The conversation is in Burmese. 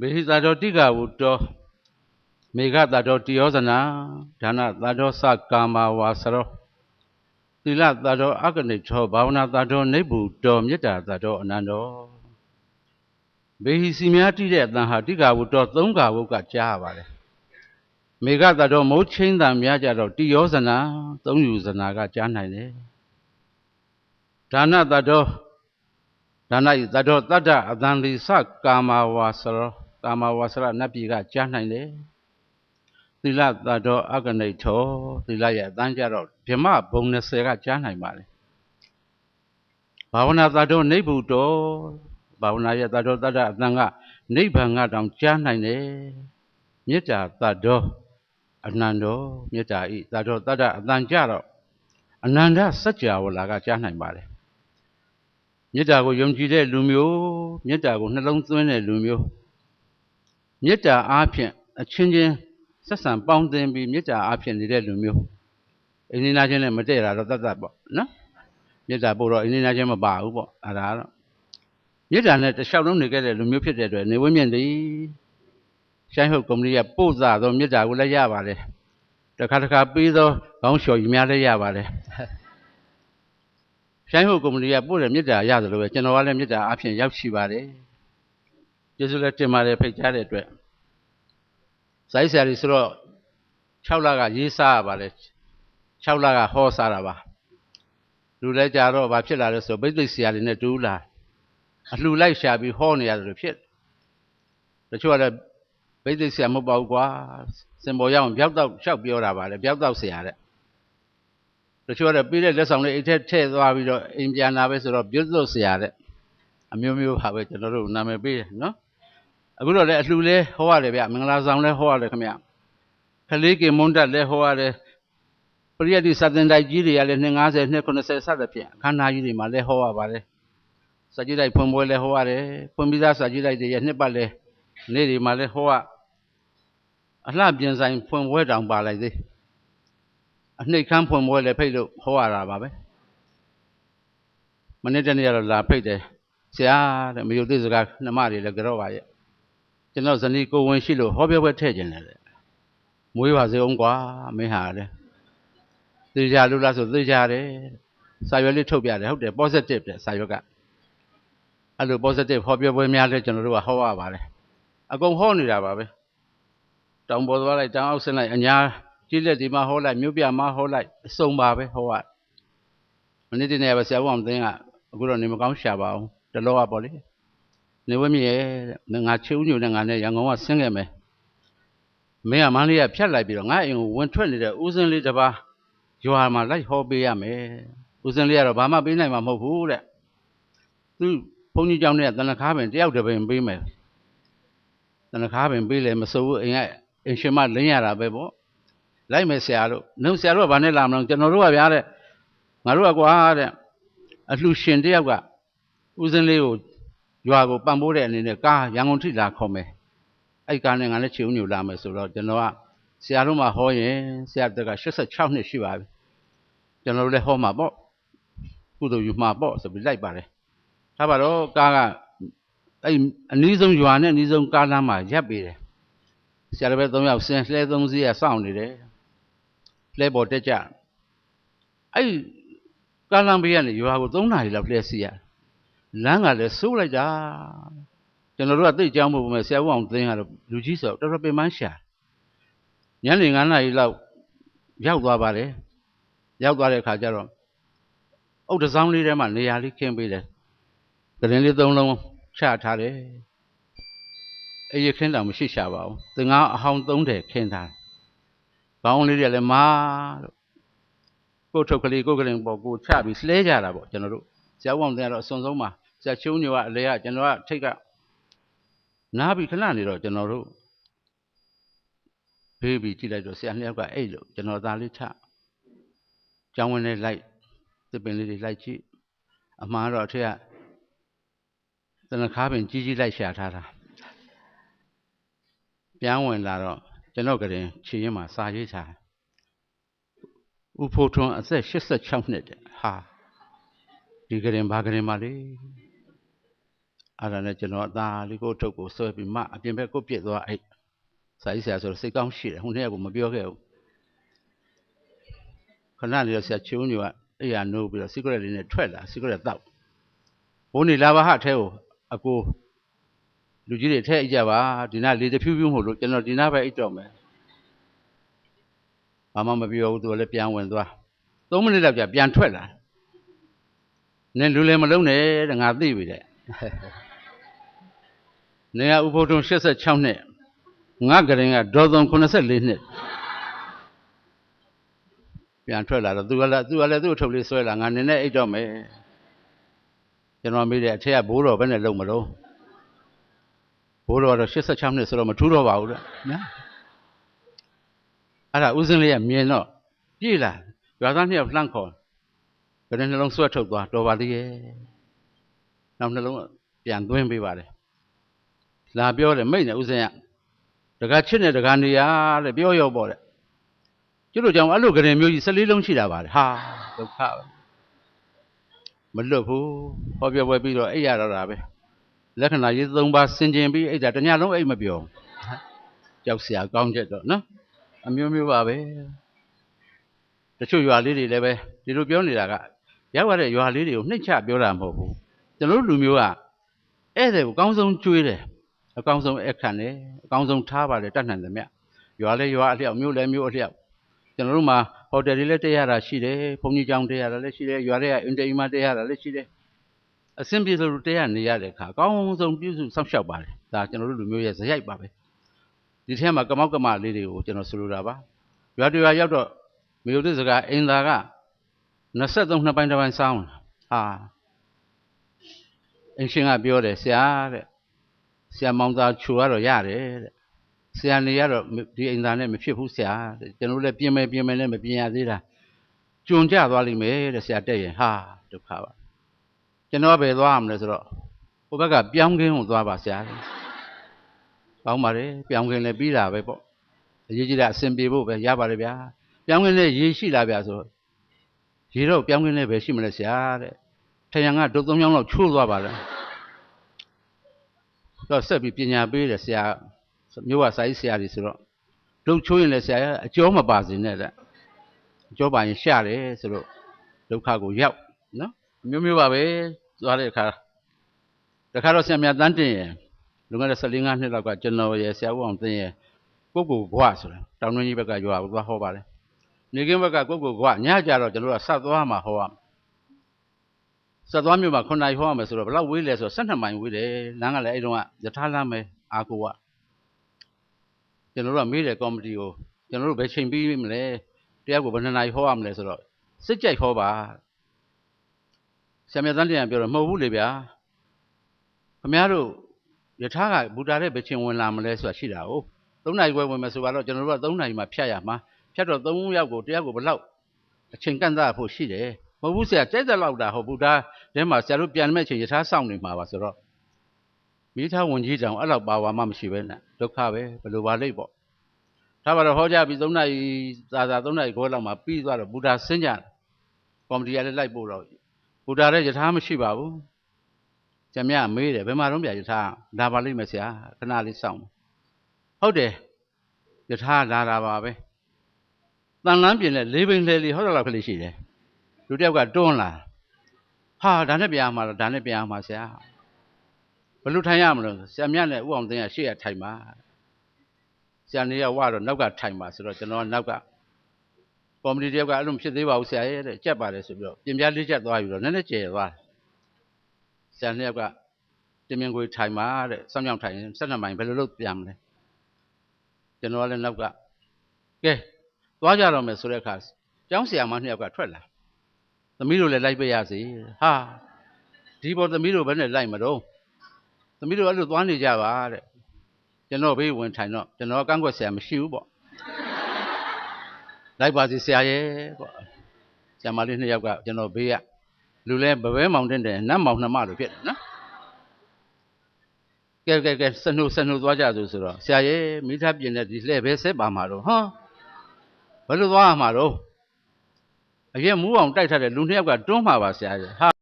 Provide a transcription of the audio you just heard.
ဘေဟိသာတော်တိကဝုတောမေဃသာတော်တိယောဇနာဒါနသာတော်သကာမဝါစရောသီလသာတော်အကနိထောဘာဝနာသာတော်နိဗ္ဗူတောမေတ္တာသာတော်အနန္တောဘေဟိစီများတိတဲ့အတန်ဟာတိကဝုတောသုံးကဝုတ်ကကြားရပါတယ်မေဃသာတော်မိုးချင်းတံများကြတော့တိယောဇနာသုံးယူဇနာကကြားနိုင်တယ်ဒါနသာတော်ဒါနဤသတ္တောတတ္တအတန်လိသကာမဝါစရော ကာမဝါစရနတ်ပြည်ကကြားနိုင်တယ်သီလသတ္တောအကနိထောသီလရဲ့အတန်းကြတော့ဗြဟ္မဘုံ20ကကြားနိုင်ပါလေဘာဝနာသတ္တောနိဗ္ဗုတောဘာဝနာရဲ့သတ္တောတတ္တအတန်ကနိဗ္ဗာန်ကတောင်ကြားနိုင်တယ်မေတ္တာသတ္တောအနန္တောမေတ္တာဤသတ္တောတတ္တအတန်ကြတော့အနန္တစัจ java လာကကြားနိုင်ပါလေမေတ္တာကိုယုံကြည်တဲ့လူမျိုးမေတ္တာကိုနှလုံးသွင်းတဲ့လူမျိုး မေတ္တာအားဖြင့်အချင်းချင်းဆက်ဆံပေါင်းသင်းပြီးမေတ္တာအားဖြင့်နေတဲ့လူမျိုးအိန္ဒိနာချင်းနဲ့မတည့်တာတော့တတ်တတ်ပေါ့နော်မေတ္တာပို့တော့အိန္ဒိနာချင်းမပါဘူးပေါ့အဲဒါတော့မေတ္တာနဲ့တလျှောက်လုံးနေခဲ့တဲ့လူမျိုးဖြစ်တဲ့အတွက်နေဝင်းမြင့်သည်ရှိုင်းဟုတ်ကုမ္ပဏီကပို့စားသောမေတ္တာကိုလည်းရပါတယ်တခါတခါပေးသောခေါင်းလျှော်ကြီးများလည်းရပါတယ်ရှိုင်းဟုတ်ကုမ္ပဏီကပို့တဲ့မေတ္တာရတယ်လို့ပဲကျွန်တော်ကလည်းမေတ္တာအဖြစ်ရောက်ရှိပါတယ် ကျေးဇူးလည်းတင်ပါတယ်ဖိတ်ကြားတဲ့အတွက်ဇိုင်းဆရာကြီးဆိုတော့6လကရေးစားရပါလေ6လကဟောစားတာပါလူလဲကြတော့ဘာဖြစ်လာလဲဆိုတော့ဘိသိက်ဆရာလေးနဲ့တူးလာအလှလိုက်ရှာပြီးဟောနေရတယ်လို့ဖြစ်တချို့ကလည်းဘိသိက်ဆရာမဟုတ်ပါဘူးကွာစင်ပေါ်ရောက်ရင်ပြောက်တော့လျှောက်ပြောတာပါလေပြောက်တော့ဆရာတဲ့တချို့ကပြီးတဲ့လက်ဆောင်လေးအိတ်ထက်ထည့်သွားပြီးတော့အိမ်ပြန်လာပဲဆိုတော့ပြုတ်စုပ်ဆရာတဲ့အမျိုးမျိုးပါပဲကျွန်တော်တို့နာမည်ပေးတယ်နော် အခုတော့လည်းအလှလဲဟောရတယ်ဗျမင်္ဂလာဆောင်လဲဟောရတယ်ခင်ဗျခလေးကေမွန်းတက်လဲဟောရတယ်ပရိယတ်တိစတင်တိုက်ကြီးတွေကလည်း250 290စသဖြင့်အခမ်းအနားကြီးတွေမှာလဲဟောရပါတယ်စကြိတိုက်ဖွင့်ပွဲလဲဟောရတယ်ဖွင့်ပြီးသားစကြိတိုက်တွေရဲ့နှစ်ပတ်လဲနေ့တွေမှာလဲဟောရအလှပြင်ဆိုင်ဖွင့်ပွဲတောင်ပါလိုက်သေးအနှိတ်ခမ်းဖွင့်ပွဲလည်းဖိတ်လို့ဟောရတာပါပဲမနေ့တနေ့ကတော့လာဖိတ်တယ်ဆရာတဲ့မယုတ်သိစကားနှမတွေလည်းကြော့ပါရဲ့ ကျွန်တော်ဇနီးကိုဝင်ရှိလို့ဟောပြောပွဲထည့်ခြင်းတယ်မွေးပါစေအောင်ကွာမင်းဟာလေသိကြလို့လားဆိုသိကြတယ်စာရွက်လေးထုတ်ပြတယ်ဟုတ်တယ် positive တဲ့စာရွက်ကအဲ့လို positive ဟောပြောပွဲများလဲကျွန်တော်တို့ကဟောရပါတယ်အကုန်ဟောနေတာပါပဲတောင်ပေါ်သွားလိုက်တောင်အောက်ဆင်းလိုက်အညာကြီးလက်ဒီမှာဟောလိုက်မြို့ပြမှာဟောလိုက်အစုံပါပဲဟောရမနေ့တနေ့ပဲဆရာဦးအောင်သိန်းကအခုတော့နေမကောင်းရှာပါအောင်တလောကပေါ့လေ နေဝမြရဲ့ငါချေဦးညိုနဲ့ငါနဲ့ရန်ကုန်ကဆင်းခဲ့မယ်မင်းကမန်းလေးကဖြတ်လိုက်ပြီးတော့ငါအိမ်ကိုဝင်ထွက်နေတဲ့ဦးစင်းလေးတစ်ပါးရွာမှာလိုက်ဟောပေးရမယ်ဦးစင်းလေးကတော့ဘာမှပေးနိုင်မှာမဟုတ်ဘူးတဲ့သူဘုန်းကြီးကျောင်းနဲ့တနခါပင်တယောက်တပင်ပေးမယ်တနခါပင်ပေးလေမစိုးဘူးအိမ်ကအင်ရှင်မလင်းရတာပဲပေါ့လိုက်မယ်ဆရာတို့နှုတ်ဆရာတို့ကဘာနဲ့လာမလို့ကျွန်တော်တို့ကဗျာတဲ့ငါတို့ကကွာတဲ့အလှရှင်တယောက်ကဦးစင်းလေးကို ရွာကိုပံ့ပိုးတဲ့အနေနဲ့ကားရန်ကုန်ထိလာခေါ်မယ်အဲ့ကားနဲ့ငါလည်းခြေဦးညိုလာမယ်ဆိုတော့ကျွန်တော်ကဆရာတို့မှဟောရင်ဆရာတက်က86နှစ်ရှိပါပြီကျွန်တော်တို့လည်းဟောမှာပေါ့ကုသိုလ်ယူမှာပေါ့ဆိုပြီးလိုက်ပါတယ်ဒါပါတော့ကားကအဲ့အနည်းဆုံးရွာနဲ့အနည်းဆုံးကားလမ်းမှာရပ်ပေးတယ်ဆရာတော်ပဲ၃ယောက်ဆင်းလှဲ၃စီးကစောင့်နေတယ်လှဲပေါ်တက်ကြအဲ့ကားလမ်းဘေးကနေရွာကို၃နာရီလောက်လှဲစီရ လမ်းကလည်းစိုးလိုက်တာကျွန်တော်တို့ကသိကြောင်းဖို့ပဲဆရာဦးအောင်သိန်းကတော့လူကြီးဆိုတော့တော်တော်ပင်ပန်းရှာညနေ9နာရီလောက်ရောက်သွားပါတယ်ရောက်သွားတဲ့အခါကျတော့အုတ်တစောင်းလေးထဲမှာနေရာလေးခင်းပေးတယ်ကရင်လေးသုံးလုံးချထားတယ်အေးရခင်းတောင်မရှိရှာပါဘူးသင်္ကားအဟောင်းသုံးတယ်ခင်းထားခေါင်းလေးတွေလည်းမာလို့ကိုထုတ်ကလေးကိုကလေးပေါ်ကိုချပြီးလှဲကြတာပေါ့ကျွန်တော်တို့ဆရာဦးအောင်တင်ကတော့အစွန်ဆုံးမှာ ဆရာချိုးညိုကအလေကကျွန်တော်ကထိတ်ကနားပြီးခဏနေတော့ကျွန်တော်တို့ဖေးပြီးကြည့်လိုက်တော့ဆရာနှစ်ယောက်ကအဲ့လို့ကျွန်တော်သားလေးချကျောင်းဝင်လေးလိုက်သစ်ပင်လေးတွေလိုက်ကြည့်အမှားတော့အထက်ကတနခါပင်ကြီးကြီးလိုက်ရှာထားတာပြန်ဝင်လာတော့ကျွန်တော်ကရင်ခြေရင်မှာစာရေးချာဥဖို့ထွန်းအသက်86နှစ်တဲ့ဟာဒီကရင်ဘာကရင်ပါလေ အဲ့ဒါနဲ့ကျွန်တော်အသားလေးကိုထုတ်ကိုဆွဲပြီးမှအပြင်ဘက်ကိုပြစ်သွားအဲ့စာရေးဆရာဆိုတော့စိတ်ကောင်းရှိတယ်ဟိုနေ့ကကိုမပြောခဲ့ဘူးခဏနေတော့ဆရာချိုးညိုကအဲ့ရနိုးပြီးတော့စီကရက်လေးနဲ့ထွက်လာစီကရက်တောက်ဘိုးနေလာပါဟထဲကိုအကိုလူကြီးတွေထဲအိတ်ကြပါဒီနာလေတဖြူးဖြူးမဟုတ်လို့ကျွန်တော်ဒီနာပဲအိတ်တော့မယ်ဘာမှမပြောဘူးသူကလည်းပြန်ဝင်သွား3မိနစ်လောက်ကြာပြန်ထွက်လာနင်လူလည်းမလုံးနဲ့တဲ့ငါသိပြီတဲ့ နေရဥပုထုံ86နှစ်ငါကရင်ကဒေါ်သွန်84နှစ်ပြန်ထွက်လာတော့သူကလည်းသူကလည်းသူ့အထုပ်လေးဆွဲလာငါနင်းနဲ့အိတ်တော့မယ်ကျွန်တော်မေးတယ်အထက်ကဘိုးတော်ဘယ်နဲ့လုံမလို့ဘိုးတော်ကတော့86နှစ်ဆိုတော့မထူးတော့ပါဘူးလေနော်အဲ့ဒါဥစဉ်လေးကမြင်တော့ကြည်လာရွာသားနှစ်ယောက်လှမ်းခေါ်ဘယ်နှလုံးဆွဲထုတ်သွားတော်ပါသေးရဲ့နောက်နှလုံးပြန်သွင်းပေးပါတယ် လာပြောတယ်မိတ်နဲ့ဥစဉ်ကတကားချစ်နဲ့တကားနေရတဲ့ပြောရောပေါ့တဲ့ကျွတ်တို့ကြောင့်အဲ့လိုကြရင်မျိုးကြီး14လုံးရှိတာပါလေဟာဒုက္ခပဲမလွတ်ဘူးဟောပြောပွဲပြီးတော့အိပ်ရတော့တာပဲလက္ခဏာရေး၃ပါးဆင်ခြင်ပြီးအိပ်တာတညလုံးအိပ်မပြောကြောက်စရာကောင်းချက်တော့နော်အမျိုးမျိုးပါပဲတချို့ရွာလေးတွေလည်းပဲဒီလိုပြောနေတာကရောက်ရတဲ့ရွာလေးတွေကိုနှိမ့်ချပြောတာမဟုတ်ဘူးကျွန်တော်တို့လူမျိုးကဧည့်သည်ကိုအကောင်းဆုံးကျွေးတယ် အကောင်းဆုံးအခန့်တယ်အကောင်းဆုံးထားပါလေတတ်နိုင်တယ်မြတ်ရွာလဲရွာအလျောက်မြို့လဲမြို့အလျောက်ကျွန်တော်တို့မှာဟိုတယ်တွေလည်းတက်ရတာရှိတယ်ဘုံကြီးကျောင်းတက်ရတာလည်းရှိတယ်ရွာတွေကအင်တာအီမတက်ရတာလည်းရှိတယ်အဆင်ပြေလို့တက်ရနေရတဲ့အခါအကောင်းဆုံးပြုစုစောင့်ရှောက်ပါလေဒါကျွန်တော်တို့လူမျိုးရဲ့ဇယိုက်ပါပဲဒီထဲမှာကမောက်ကမလေးတွေကိုကျွန်တော်ဆိုလိုတာပါရွာတွေရွာရောက်တော့မြို့သစ်စကားအင်သာက23နှစ်ပိုင်းတစ်ပိုင်းစောင်းလာဟာအင်ရှင်ကပြောတယ်ဆရာတဲ့ ဆရာမောင်သာခြူကတော့ရတယ်တဲ့ဆရာနေကတော့ဒီအိမ်သားနဲ့မဖြစ်ဘူးဆရာတဲ့ကျွန်တော်လည်းပြင်မယ်ပြင်မယ်လည်းမပြင်ရသေးတာကျွံကြသွားလိမ့်မယ်တဲ့ဆရာတက်ရင်ဟာဒုက္ခပါကျွန်တော်ကပဲသွားရမလဲဆိုတော့ဟိုဘက်ကပြောင်းခင်းကိုသွားပါဆရာတဲ့ကောင်းပါတယ်ပြောင်းခင်းလည်းပြီးတာပဲပေါ့အရေးကြီးတာအဆင်ပြေဖို့ပဲရပါတယ်ဗျာပြောင်းခင်းလည်းရေရှိလားဗျာဆိုတော့ရေတော့ပြောင်းခင်းလည်းပဲရှိမလဲဆရာတဲ့ထရံကဒုတ်သုံးချောင်းလောက်ချိုးသွားပါလား တော့ဆက်ပြီးပညာပေးတယ်ဆရာမျိုးကစာရေးဆရာကြီးဆိုတော့ဒုတ်ချိုးရင်လည်းဆရာကအကျော်မပါစေနဲ့တဲ့အကျော်ပါရင်ရှာတယ်ဆိုတော့ဒုက္ခကိုရောက်နော်အမျိုးမျိုးပါပဲသွားတဲ့အခါတခါတော့ဆရာမြတ်တန်းတင်ရယ်လွန်ခဲ့တဲ့14 5နှစ်လောက်ကကျွန်တော်ရယ်ဆရာဦးအောင်သိန်းရယ်ကိုကိုဘွားဆိုတာတောင်တွင်းကြီးဘက်ကရွာကိုသွားဟောပါတယ်နေကင်းဘက်ကကိုကိုဘွားညကြတော့ကျွန်တော်ကဆက်သွားမှာဟောရမယ် ဆက်သွားမြို့မှာ9နိုင်ဟောရမယ်ဆိုတော့ဘယ်လောက်ဝေးလဲဆိုတော့12မိုင်ဝေးတယ်လမ်းကလည်းအဲ့တုန်းကယထာလမ်းပဲအာကိုကကျွန်တော်တို့ကမေးတယ်ကော်မတီကိုကျွန်တော်တို့ဘယ်ချိန်ပြီးမလဲတရားကိုဘယ်နှစ်နိုင်ဟောရမလဲဆိုတော့စစ်ကြိုက်ဟောပါဆရာမြတ်တန်းတရားပြောတော့မဟုတ်ဘူးလေဗျာခမည်းတော်ယထာကဘူတာတဲ့ဘယ်ချိန်ဝင်လာမလဲဆိုတာရှိတာ哦3နိုင်ခွဲဝင်မယ်ဆိုတော့ကျွန်တော်တို့က3နိုင်မှာဖြတ်ရမှာဖြတ်တော့3ယောက်ကိုတရားကိုဘယ်လောက်အချိန်ကန့်သတ်ဖို့ရှိတယ် မဟုတ်ဘူးဆရာကြိုက်တဲ့လောက်တာဟုတ်ဘူတာထဲမှာဆရာတို့ပြန်မဲ့ချိန်ယထာစောင့်နေမှာပါဆိုတော့မိသားဝန်ကြီးတောင်အဲ့လောက်ပါဝါမှမရှိပဲနဲ့ဒုက္ခပဲဘယ်လိုပါလိမ့်ပေါ့ဒါပါတော့ဟောကြပြီး3နိုင်သာသာ3နိုင်ခွဲလောက်မှာပြီးသွားတော့ဘူတာဆင်းကြတယ်ကော်မတီကလည်းလိုက်ပို့တော့ဘူတာတဲ့ယထာမရှိပါဘူးကျမမေးတယ်ဘယ်မှာတော့ပြယထာလာပါလိမ့်မယ်ဆရာခဏလေးစောင့်ဟုတ်တယ်ယထာလာတာပါပဲတန်လန်းပြင်နဲ့လေးဘိန်းလဲလေးဟောတော့လောက်ကလေးရှိတယ် လူတစ်ယောက်ကတွန်းလာဟာဒါနဲ့ပြန်မှာတော့ဒါနဲ့ပြန်မှာဆရာဘယ်လိုထိုင်ရမလို့ဆရာမြတ်နဲ့ဥအောင်သိန်းကရှေ့ကထိုင်ပါဆရာနေရဝတော့နောက်ကထိုင်ပါဆိုတော့ကျွန်တော်ကနောက်ကကော်မတီတယောက်ကအဲ့လိုမဖြစ်သေးပါဘူးဆရာရဲ့တဲ့ကြက်ပါတယ်ဆိုပြီးတော့ပြင်ပြလေးချက်သွားပြီးတော့နည်းနည်းကျယ်သွားတယ်ဆရာနှစ်ယောက်ကတင်မြင်ကိုထိုင်ပါတဲ့စောင်းကြောင်ထိုင်ရင်12မိုင်ဘယ်လိုလုပ်ပြန်မလဲကျွန်တော်ကလည်းနောက်ကကဲသွားကြတော့မယ်ဆိုတဲ့အခါကျောင်းဆရာမနှစ်ယောက်ကထွက်လာ သမီးတို့လည်းလိုက်ပေးရစီဟာဒီပေါ်သမီးတို့ဘယ်နဲ့လိုက်မတော့သမီးတို့အဲ့လိုသွားနေကြပါတဲ့ကျွန်တော်ဘေးဝင်ထိုင်တော့ကျွန်တော်ကန့်ကွက်ဆရာမရှိဘူးပေါ့လိုက်ပါစီဆရာရဲ့ပေါ့ဆရာမလေးနှစ်ယောက်ကကျွန်တော်ဘေးကလူလဲဘပဲမောင်တင်တယ်နတ်မောင်နှမလိုဖြစ်တယ်နော်ကဲကဲကဲစနှုတ်စနှုတ်သွားကြဆိုဆိုတော့ဆရာရဲ့မိသားပြင်တဲ့ဒီလှဲ့ပဲဆက်ပါမှာတော့ဟောဘယ်လိုသွားရမှာတော့ အရင်မူးအောင်တိုက်ထားတဲ့လူနှစ်ယောက်ကတွန်းမှာပါဆရာကြီးဟာ